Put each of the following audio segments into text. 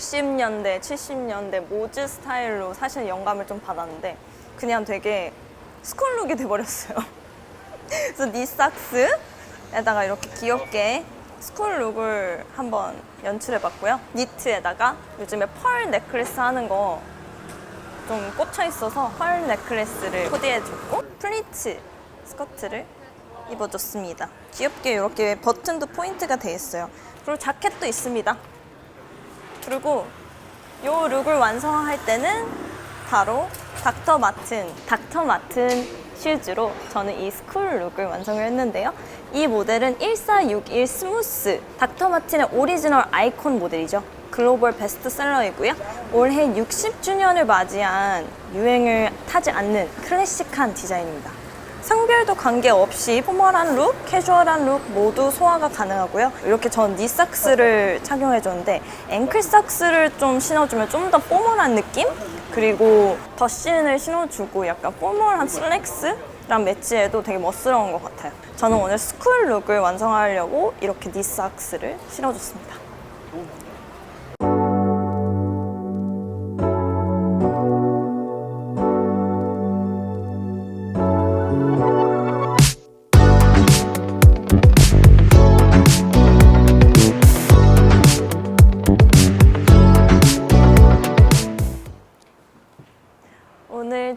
지금 제 룩은 음, 60년대, 70년대 모즈 스타일로 사실 영감을 좀 받았는데 그냥 되게 스쿨 룩이 돼버렸어요. 그래서 니삭스에다가 이렇게 귀엽게 스쿨 룩을 한번 연출해봤고요. 니트에다가 요즘에 펄 넥클래스 하는 거 좀 꽂혀 있어서 펄 넥클래스를 코디해줬고 플리츠 스커트를 입어줬습니다. 귀엽게 이렇게 버튼도 포인트가 돼 있어요. 그리고 자켓도 있습니다. 그리고 이 룩을 완성할 때는 바로 닥터 마튼, 닥터 마튼 슈즈로 저는 이 스쿨 룩을 완성을 했는데요. 이 모델은 1461 스무스, 닥터 마틴의 오리지널 아이콘 모델이죠. 글로벌 베스트셀러이고요. 올해 60주년을 맞이한 유행을 타지 않는 클래식한 디자인입니다. 성별도 관계없이 포멀한 룩, 캐주얼한 룩 모두 소화가 가능하고요. 이렇게 전 니삭스를 착용해줬는데 앵클삭스를 좀 신어주면 좀 더 포멀한 느낌? 그리고 더신을 신어주고 약간 포멀한 슬랙스 랑 매치해도 되게 멋스러운 것 같아요. 저는 오늘 스쿨 룩을 완성하려고 이렇게 니삭스를 신어줬습니다.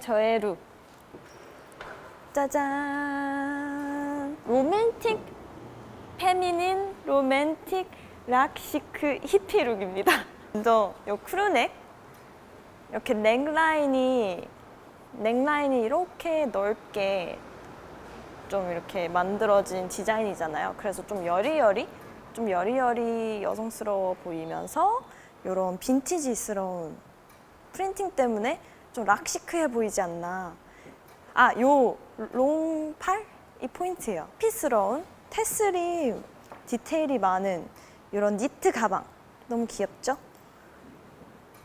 저의 룩 짜잔. 로맨틱 페미닌 로맨틱 락시크 히피 룩입니다. 먼저 요 크루넥. 이렇게 넥라인이 넥라인이 이렇게 넓게 좀 이렇게 만들어진 디자인이잖아요. 그래서 좀 여리여리 좀 여리여리 여성스러워 보이면서 이런 빈티지스러운 프린팅 때문에 좀 락시크해 보이지 않나. 아, 요 롱팔? 이 포인트예요. 피스러운 테슬이 디테일이 많은 이런 니트 가방. 너무 귀엽죠?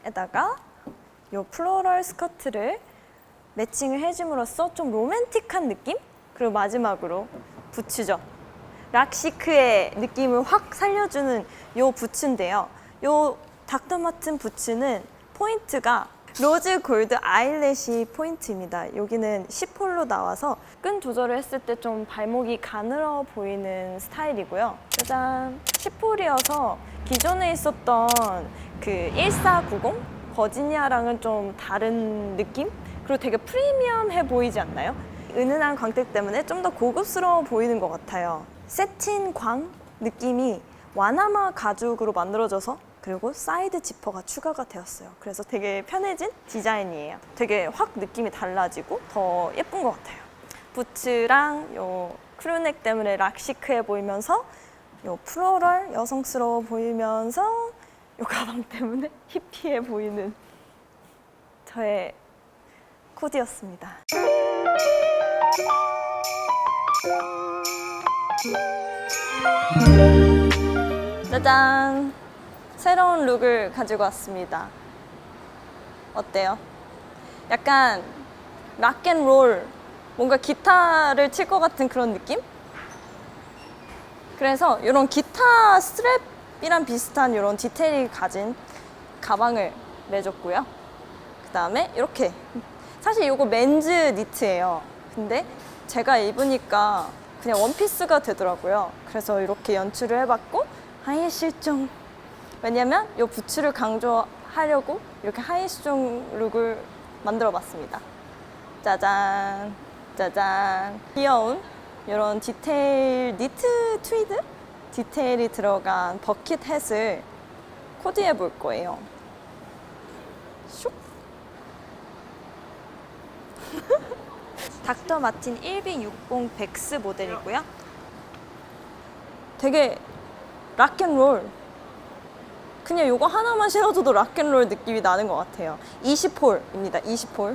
에다가 요 플로럴 스커트를 매칭을 해줌으로써 좀 로맨틱한 느낌? 그리고 마지막으로 부츠죠. 락시크의 느낌을 확 살려주는 요 부츠인데요. 요 닥터마튼 부츠는 포인트가 로즈 골드 아이래시 포인트입니다. 여기는 10홀로 나와서 끈 조절을 했을 때 좀 발목이 가늘어 보이는 스타일이고요. 짜잔! 10홀이어서 기존에 있었던 그 1490 버지니아랑은 좀 다른 느낌? 그리고 되게 프리미엄해 보이지 않나요? 은은한 광택 때문에 좀 더 고급스러워 보이는 것 같아요. 세틴 광 느낌이 와나마 가죽으로 만들어져서 그리고 사이드 지퍼가 추가가 되었어요. 그래서 되게 편해진 디자인이에요. 되게 확 느낌이 달라지고 더 예쁜 것 같아요. 부츠랑 요 크루넥 때문에 락시크해 보이면서 요 플로럴 여성스러워 보이면서 요 가방 때문에 히피해 보이는 저의 코디였습니다. 짜잔! 새로운 룩을 가지고 왔습니다. 어때요? 약간 락앤롤, 뭔가 기타를 칠 것 같은 그런 느낌? 그래서 이런 기타 스트랩이랑 비슷한 이런 디테일이 가진 가방을 내줬고요. 그 다음에 이렇게. 사실 이거 맨즈 니트예요. 근데 제가 입으니까 그냥 원피스가 되더라고요. 그래서 이렇게 연출을 해봤고, 하이 실종. 왜냐면 이 부츠를 강조하려고 이렇게 하이슈종 룩을 만들어 봤습니다. 짜잔, 짜잔. 귀여운 이런 디테일, 니트 트위드? 디테일이 들어간 버킷 햇을 코디해 볼 거예요. 슉. 닥터 마틴 1260 백스 모델이고요. 되게 락앤롤 그냥 이거 하나만 신어줘도 락앤롤 느낌이 나는 것 같아요. 20홀입니다. 20홀.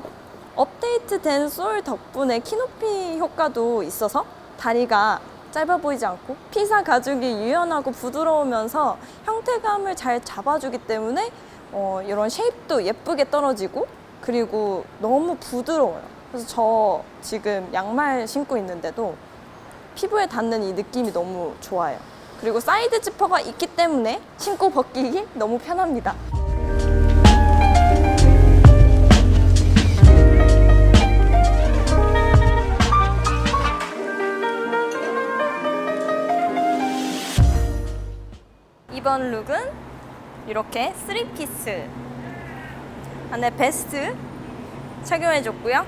업데이트된 솔 덕분에 키높이 효과도 있어서 다리가 짧아 보이지 않고 피사 가죽이 유연하고 부드러우면서 형태감을 잘 잡아주기 때문에 어, 이런 쉐입도 예쁘게 떨어지고 그리고 너무 부드러워요. 그래서 저 지금 양말 신고 있는데도 피부에 닿는 이 느낌이 너무 좋아요. 그리고 사이드 지퍼가 있기 때문에 신고 벗기기 너무 편합니다. 이번 룩은 이렇게 3피스 안에 베스트 착용해줬고요.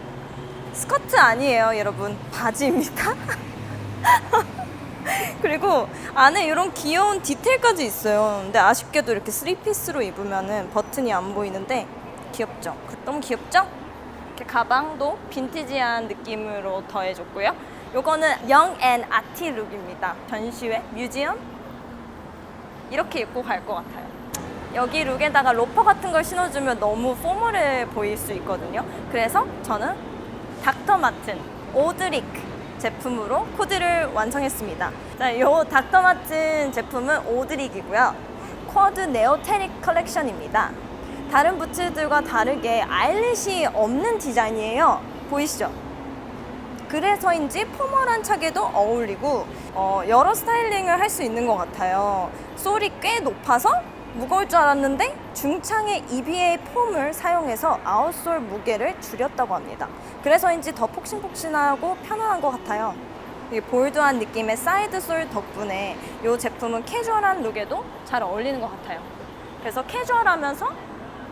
스커트 아니에요, 여러분. 바지입니다. 그리고 안에 이런 귀여운 디테일까지 있어요. 근데 아쉽게도 이렇게 3피스로 입으면은 버튼이 안 보이는데 귀엽죠? 그- 너무 귀엽죠? 이렇게 가방도 빈티지한 느낌으로 더해줬고요. 요거는 영앤 아티 룩입니다. 전시회, 뮤지엄 이렇게 입고 갈 것 같아요. 여기 룩에다가 로퍼 같은 걸 신어주면 너무 포멀해 보일 수 있거든요. 그래서 저는 닥터 마튼 오드리크 제품으로 코디를 완성했습니다. 자, 이 닥터 마튼 제품은 오드릭이고요. 쿼드 네오테닉 컬렉션입니다. 다른 부츠들과 다르게 아일렛이 없는 디자인이에요. 보이시죠? 그래서인지 포멀한 착에도 어울리고 어, 여러 스타일링을 할 수 있는 것 같아요. 솔이 꽤 높아서 무거울 줄 알았는데 중창의 EVA 폼을 사용해서 아웃솔 무게를 줄였다고 합니다. 그래서인지 더 폭신폭신하고 편안한 것 같아요. 이 볼드한 느낌의 사이드 솔 덕분에 이 제품은 캐주얼한 룩에도 잘 어울리는 것 같아요. 그래서 캐주얼하면서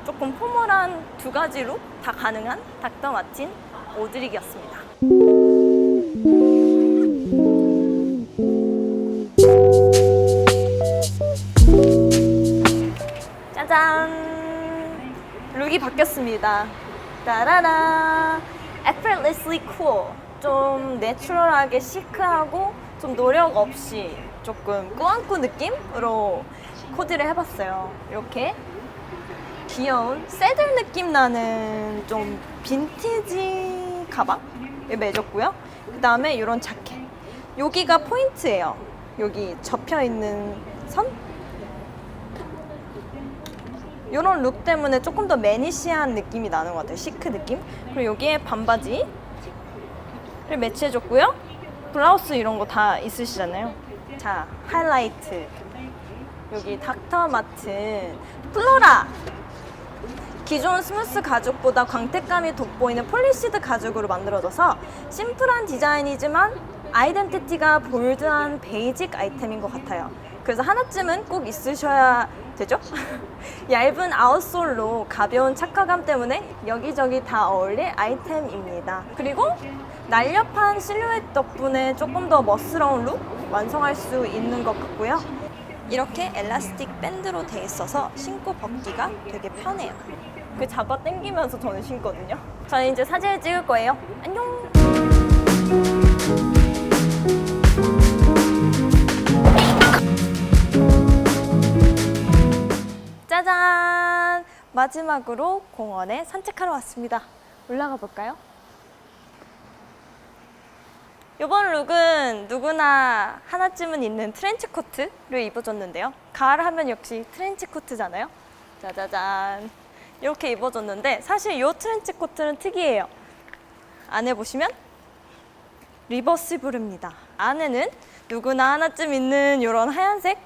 조금 포멀한 두 가지 룩 다 가능한 닥터 마틴 오드릭이었습니다. 짜잔! 룩이 바뀌었습니다. 따라라! effortlessly cool. 좀 내추럴하게 시크하고 좀 노력 없이 조금 꾸안꾸 느낌으로 코디를 해봤어요. 이렇게 귀여운 새들 느낌 나는 좀 빈티지 가방을 매줬고요. 그 다음에 이런 자켓. 여기가 포인트예요. 여기 접혀 있는 선? 이런 룩 때문에 조금 더 매니시한 느낌이 나는 것 같아요. 시크 느낌. 그리고 여기에 반바지를 매치해줬고요. 블라우스 이런 거 다 있으시잖아요. 자, 하이라이트. 여기 닥터 마튼 플로라. 기존 스무스 가죽보다 광택감이 돋보이는 폴리시드 가죽으로 만들어져서 심플한 디자인이지만 아이덴티티가 볼드한 베이직 아이템인 것 같아요. 그래서 하나쯤은 꼭 있으셔야 되죠? 얇은 아웃솔로 가벼운 착화감 때문에 여기저기 다 어울릴 아이템입니다. 그리고 날렵한 실루엣 덕분에 조금 더 멋스러운 룩 완성할 수 있는 것 같고요. 이렇게 엘라스틱 밴드로 돼 있어서 신고 벗기가 되게 편해요. 그 잡아 당기면서 저는 신거든요. 저는 이제 사진을 찍을 거예요. 안녕! 짜잔! 마지막으로 공원에 산책하러 왔습니다. 올라가 볼까요? 이번 룩은 누구나 하나쯤은 있는 트렌치 코트를 입어줬는데요. 가을 하면 역시 트렌치 코트잖아요. 짜자잔. 이렇게 입어줬는데 사실 이 트렌치 코트는 특이해요. 안에 보시면 리버시블입니다. 안에는 누구나 하나쯤 있는 이런 하얀색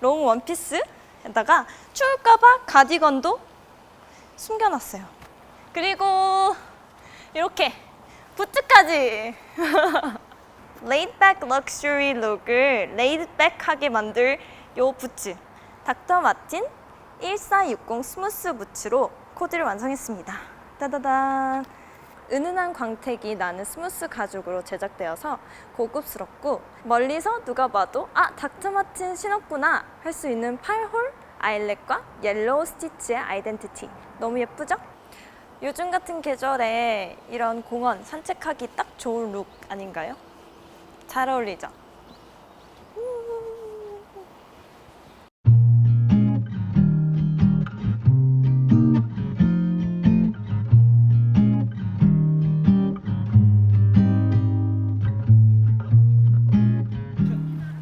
롱 원피스 에다가 추울까봐 가디건도 숨겨놨어요. 그리고 이렇게 부츠까지 레이드백 럭셔리 룩을 레이드백하게 만들 요 부츠 닥터 마틴 1460 스무스 부츠로 코디를 완성했습니다. 따다단 은은한 광택이 나는 스무스 가죽으로 제작되어서 고급스럽고 멀리서 누가 봐도 아 닥터 마틴 신었구나 할 수 있는 팔홀 아일렛과 옐로우 스티치의 아이덴티티 너무 예쁘죠? 요즘 같은 계절에 이런 공원 산책하기 딱 좋은 룩 아닌가요? 잘 어울리죠?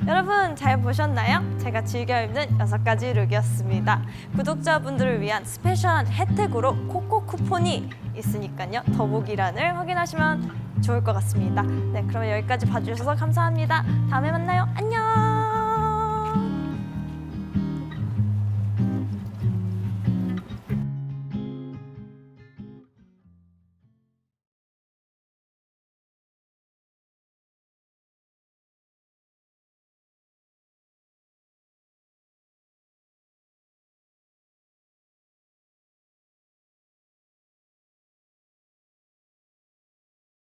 여러분 잘 보셨나요? 제가 즐겨 입는 여섯 가지 룩이었습니다. 구독자분들을 위한 스페셜한 혜택으로 코코 쿠폰이 있으니까요. 더보기란을 확인하시면 좋을 것 같습니다. 네, 그러면 여기까지 봐주셔서 감사합니다. 다음에 만나요. 안녕.